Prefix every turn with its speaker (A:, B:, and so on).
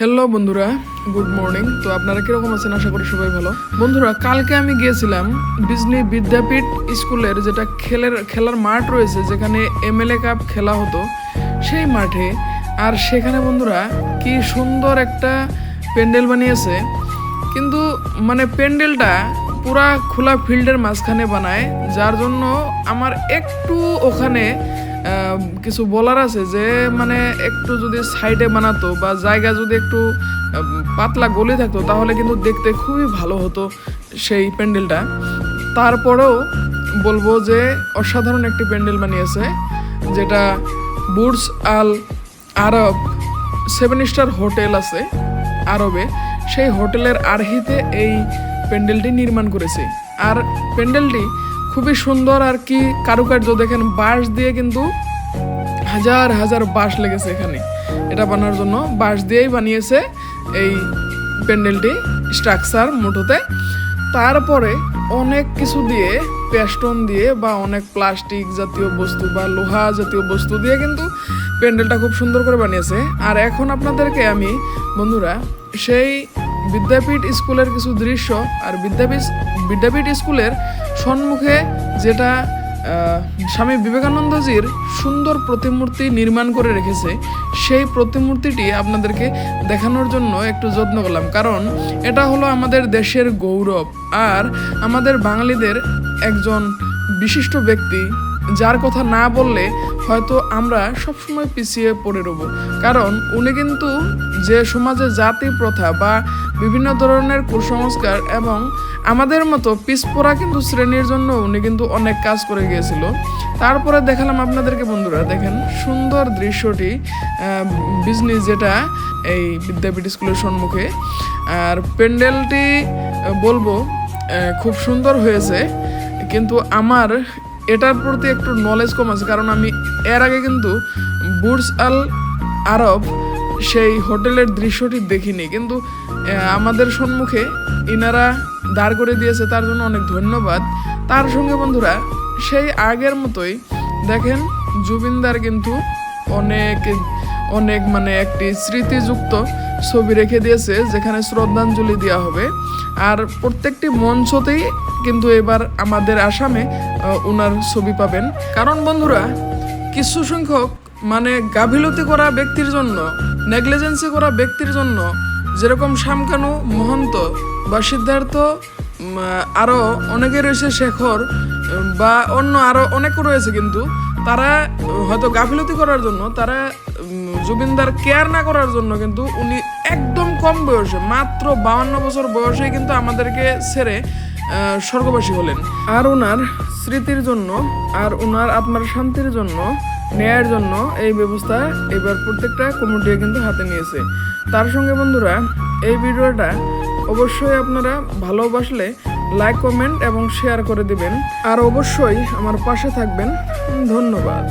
A: Hello বন্ধুরা। Good morning তো আপনারা কীরকম আছেন? আশা করি সবাই ভালো। বন্ধুরা, কালকে আমি গিয়েছিলাম বিজনি বিদ্যাপীঠ স্কুলের যেটা খেলের, খেলার মাঠ রয়েছে, যেখানে এমএলএ কাপ খেলা হতো, সেই মাঠে। আর সেখানে বন্ধুরা, কি সুন্দর একটা প্যান্ডেল বানিয়েছে। কিন্তু মানে প্যান্ডেলটা পুরা খোলা ফিল্ডের মাঝখানে বানায়, যার জন্য আমার একটু ওখানে কিছু বলার আছে যে মানে একটু যদি সাইডে বানাতো বা জায়গা যদি একটু পাতলা গলি থাকতো, তাহলে কিন্তু দেখতে খুবই ভালো হতো সেই প্যান্ডেলটা। তারপরেও বলব যে, অসাধারণ একটি প্যান্ডেল বানিয়েছে, যেটা Burj al Arab seven star hotel আছে আরবে। সেই হোটেলের আর্হিতে এই প্যান্ডেলটি নির্মাণ করেছে। আর প্যান্ডেলটি খুবই সুন্দর আর কি কারুকার্য। দেখেন, বাঁশ দিয়ে কিন্তু হাজার হাজার বাঁশ লেগেছে এখানে। এটা বানানোর জন্য বাঁশ দিয়েই বানিয়েছে এই প্যান্ডেলটি, স্ট্রাকচার মুঠোতে। তারপরে অনেক কিছু দিয়ে পেস্টন দিয়ে বা অনেক প্লাস্টিক জাতীয় বস্তু বা লোহা জাতীয় বস্তু দিয়ে কিন্তু প্যান্ডেলটা খুব সুন্দর করে বানিয়েছে। আর এখন আপনাদেরকে আমি, বন্ধুরা, সেই বিদ্যাপীঠ স্কুলের কিছু দৃশ্য আর বিদ্যাপীঠ বিদ্যাপীঠ স্কুলের সম্মুখে যেটা স্বামী বিবেকানন্দজির সুন্দর প্রতিমূর্তি নির্মাণ করে রেখেছে, সেই প্রতিমূর্তিটি আপনাদেরকে দেখানোর জন্য একটু যত্ন করলাম। কারণ এটা হলো আমাদের দেশের গৌরব, আর আমাদের বাঙালিদের একজন বিশিষ্ট ব্যক্তি যার কথা না বললে হয়তো আমরা সবসময় পিছিয়ে পড়ে রব। কারণ উনি কিন্তু যে সমাজে জাতি প্রথা বা বিভিন্ন ধরনের কুসংস্কার এবং আমাদের মতো পিছপড়া কিন্তু শ্রেণির জন্য উনি কিন্তু অনেক কাজ করে গিয়েছিল। তারপরে দেখালাম আপনাদেরকে বন্ধুরা, দেখেন সুন্দর দৃশ্যটি বিজনেস যেটা এই বিদ্যাপীঠ স্কুলের সম্মুখে। আর প্যান্ডেলটি বলব খুব সুন্দর হয়েছে। কিন্তু আমার এটার প্রতি একটু নলেজ কম আছে, কারণ আমি এর আগে কিন্তু বুর্জ আল আরব সেই হোটেলের দৃশ্যটি দেখিনি। কিন্তু আমাদের সম্মুখে ইনারা দাঁড় করে দিয়েছে, তার জন্য অনেক ধন্যবাদ। তার সঙ্গে বন্ধুরা, সেই আগের মতোই দেখেন জুবিনদার কিন্তু অনেক অনেক মানে একটি স্মৃতিযুক্ত ছবি রেখে দিয়েছে, যেখানে শ্রদ্ধাঞ্জলি দেওয়া হবে। আর প্রত্যেকটি মঞ্চতেই কিন্তু এবার আমাদের আসামে ওনার ছবি পাবেন। কারণ বন্ধুরা, কিছু সংখ্যক মানে গাফিলতি করা ব্যক্তির জন্য, নেগলিজেন্সি করা ব্যক্তির জন্য, যেরকম শামকানু মহন্ত বা সিদ্ধার্থ আরও অনেকে রয়েছে, শেখর, বা অন্য আরও অনেকে রয়েছে কিন্তু, তারা হয়তো গাফিলতি করার জন্য তারা জুবিনদার কেয়ার না করার জন্য কিন্তু উনি একদম কম বয়সে, মাত্র বাউান্ন বছর বয়সে কিন্তু আমাদেরকে ছেড়ে স্বর্গবাসী হলেন। আর ওনার স্মৃতির জন্য আর ওনার আত্মার শান্তির জন্য, ন্যায়ের জন্য এই ব্যবস্থা এবার প্রত্যেকটা কমিটি কিন্তু হাতে নিয়েছে। তার সঙ্গে বন্ধুরা, এই ভিডিওটা অবশ্যই আপনারা ভালোবাসলে লাইক কমেন্ট এবং শেয়ার করে দিবেন। আর অবশ্যই আমার পাশে থাকবেন। ধন্যবাদ।